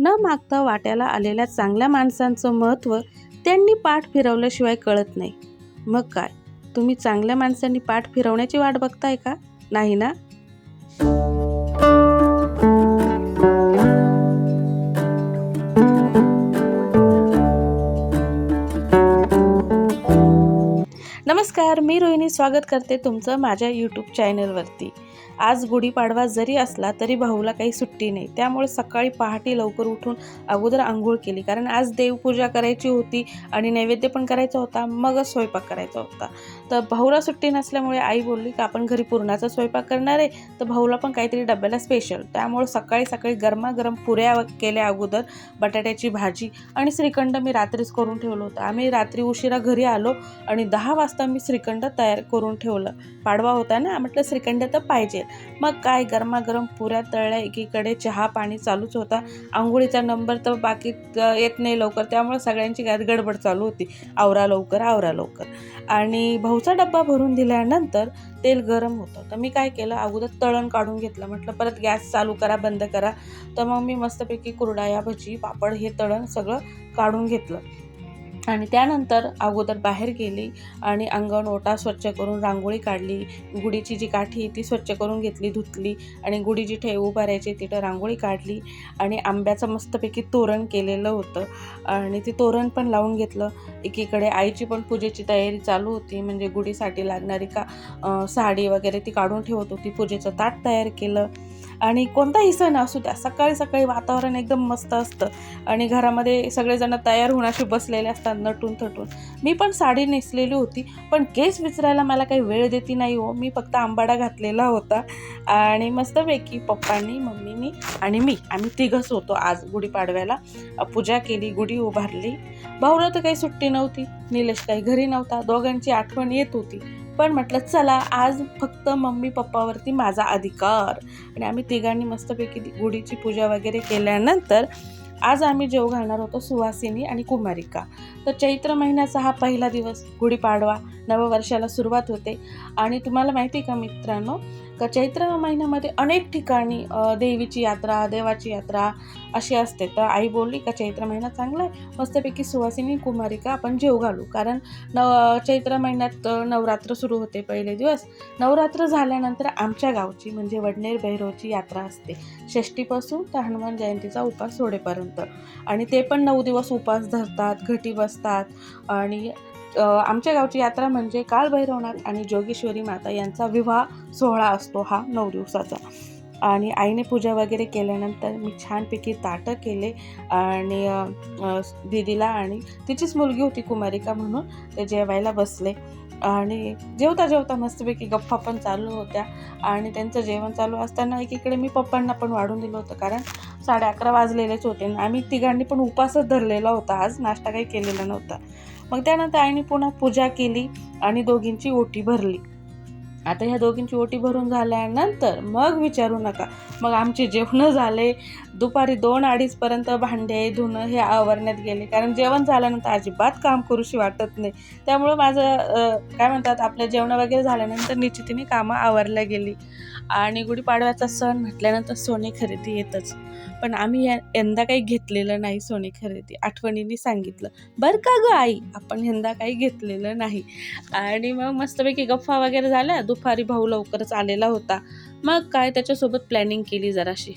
न मागता वाट्याला आलेल्या चांगल्या माणसांचं महत्त्व त्यांनी पाठ फिरवल्याशिवाय कळत नाही. मग काय? तुम्ही चांगल्या माणसांनी पाठ फिरवण्याची वाट बघताय का? नाही ना? नमस्कार मी रोहिणी स्वागत करते तुमचं माझ्या यूट्यूब चॅनलवरती आज गुढीपाडवा जरी असला तरी भाऊला काही सुट्टी नाही. त्यामुळे सकाळी पहाटे लवकर उठून अगोदर आंघोळ केली. कारण आज देवपूजा करायची होती आणि नैवेद्य पण करायचा होता मगच स्वयंपाक करायचा होता. तर भाऊला सुट्टी नसल्यामुळे आई बोलली की आपण घरी पुरणाचा स्वयंपाक करणार आहे. तर भाऊला पण काहीतरी डब्याला स्पेशल त्यामुळे सकाळी सकाळी गरमागरम पुऱ्या केल्या अगोदर बटाट्याची भाजी आणि श्रीखंड मी रात्रीच करून ठेवलं होतं. आम्ही रात्री उशिरा घरी आलो आणि दहा वाजता मी श्रीखंड तयार करून ठेवलं. पाडवा होता ना? म्हटलं श्रीखंड तर पाहिजे मग काय गरमागरम पुऱ्या तळल्या एकीकडे चहा पाणी चालूच होता. आंघोळीचा नंबर तर बाकी येत नाही लवकर. त्यामुळे सगळ्यांची गाड गडबड चालू होती. आवरा लवकर आवरा लवकर. आणि भाऊचा डब्बा भरून दिल्यानंतर तेल गरम होतं. तर मी काय केलं अगोदर तळण काढून घेतलं. म्हटलं परत गॅस चालू करा बंद करा. तर मग मी मस्तपैकी कुरडाया भजी पापड हे तळण सगळं काढून घेतलं. आणि त्यानंतर अगोदर बाहेर गेली आणि अंगण ओटा स्वच्छ करून रांगोळी काढली. गुढीची जी काठी ती स्वच्छ करून घेतली धुतली आणि गुढी जी ठेव उभारायची तिथं रांगोळी काढली आणि आंब्याचं मस्तपैकी तोरण केलेलं होतं. आणि ते तोरण पण लावून घेतलं. एकीकडे आईची पण पूजेची तयारी चालू होती. म्हणजे गुढीसाठी लागणारी का साडी वगैरे ती काढून ठेवत होती. पूजेचं ताट तयार केलं. आणि कोणताही सण असू द्या सकाळी सकाळी वातावरण एकदम मस्त असतं. आणि घरामध्ये सगळेजण तयार होण्याशी बसलेले असतात नटून थटून. मी पण साडी नेसलेली होती पण केस विचारायला मला काही वेळ देती नाही हो. मी फक्त आंबाडा घातलेला होता. आणि मस्तपैकी पप्पांनी मम्मीनी आणि मी आम्ही तिघंच होतो आज गुढीपाडव्याला. पूजा केली गुढी उभारली. भाऊला तर काही सुट्टी नव्हती. निलेश काही घरी नव्हता. दोघांची आठवण येत होती. पण म्हटलं चला आज फक्त मम्मी पप्पावरती माझा अधिकार. आणि आम्ही तिघांनी मस्तपैकी गुढीची पूजा वगैरे केल्यानंतर आज आम्ही जेव घालणार होतो सुवासिनी आणि कुमारिका. तर चैत्र महिन्याचा हा पहिला दिवस गुढीपाडवा. नववर्षाला सुरुवात होते. आणि तुम्हाला माहिती आहे का मित्रांनो का चैत्र महिन्यामध्ये अनेक ठिकाणी देवीची यात्रा देवाची यात्रा अशी असते. तर आई बोलली का चैत्र महिना चांगला आहे? मस्तपैकी सुवासिनी कुमारिका आपण जेव घालू. कारण नव चैत्र महिन्यात नवरात्र सुरू होते पहिले दिवस. नवरात्र झाल्यानंतर आमच्या गावची म्हणजे वडनेर भैरवची यात्रा असते. षष्टीपासून तर हनुमान जयंतीचा उपास सोडेपर्यंत आणि ते पण नऊ दिवस उपास धरतात घटी बसतात. आणि आमच्या गावची यात्रा म्हणजे काळभैरवनाथ आणि जोगेश्वरी माता यांचा विवाह सोहळा असतो हा नऊ दिवसाचा. आणि आईने पूजा वगैरे केल्यानंतर मी छानपैकी ताटं केले आणि दिदीला आणि तिचीच मुलगी होती कुमारिका म्हणून ते जेवायला बसले. आणि जेवता जेवता मस्तपैकी गप्पा पण चालू होत्या आणि त्यांचं जेवण चालू असताना एकीकडे मी पप्पांना पण वाढून दिलं होतं कारण साडे अकरा वाजलेलेच होते आणि आम्ही तिघांनी पण उपासच धरलेला होता. आज नाश्ता काही केलेला नव्हता. मग त्यानंतर आईने पुन्हा पूजा केली आणि दोघींची ओटी भरली. आता ह्या दोघींची ओटी भरून झाल्यानंतर मग विचारू नका. मग आमचे जेवणं झाले दुपारी दोन अडीचपर्यंत भांडे धुणं हे आवरण्यात गेले. कारण जेवण झाल्यानंतर अजिबात काम करूशी वाटत नाही. त्यामुळं माझं काय म्हणतात आपल्या जेवणं वगैरे झाल्यानंतर निश्चितीने कामं आवरल्या गेली. आणि गुढीपाडव्याचा सण म्हटल्यानंतर सोने खरेदी येतच. पण आम्ही या यंदा काही घेतलेलं नाही सोने खरेदी. आठवणीने सांगितलं बरं का गं आई आपण यंदा काही घेतलेलं नाही. आणि मग मस्तपैकी गप्पा वगैरे झाल्या. दुपारी भाऊ लवकरच आलेला होता. मग काय त्याच्यासोबत प्लॅनिंग केली जराशी.